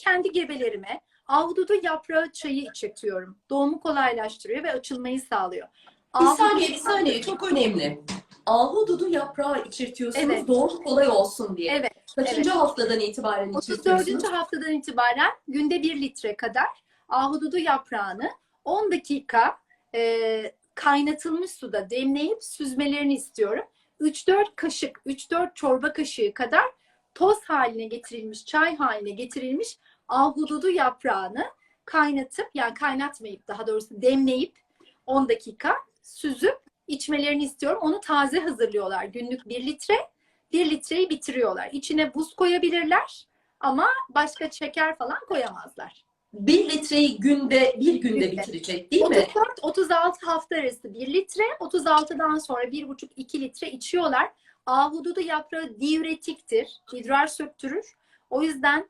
kendi gebelerime ahududu yaprağı çayı içirtiyorum. Doğumu kolaylaştırıyor ve açılmayı sağlıyor. Bir Ahududu saniye, bir saniye. Çok önemli. Ahududu yaprağı içirtiyorsunuz Evet. doğum kolay olsun diye. Evet. Kaçıncı haftadan itibaren 34. içirtiyorsunuz? haftadan itibaren günde 1 litre kadar ahududu yaprağını 10 dakika e, kaynatılmış suda demleyip süzmelerini istiyorum. 3-4 kaşık, 3-4 çorba kaşığı kadar toz haline getirilmiş, çay haline getirilmiş ahududu yaprağını kaynatıp yani kaynatmayıp daha doğrusu demleyip 10 dakika süzüp içmelerini istiyorum. Onu taze hazırlıyorlar. Günlük 1 litre. 1 litreyi bitiriyorlar. İçine buz koyabilirler ama başka şeker falan koyamazlar. Bir litreyi günde, bir günde Günde. bitirecek değil mi? 34-36 hafta arası 1 litre, 36'dan sonra 1,5-2 litre içiyorlar. Ahududu yaprağı diüretiktir, idrar söktürür. O yüzden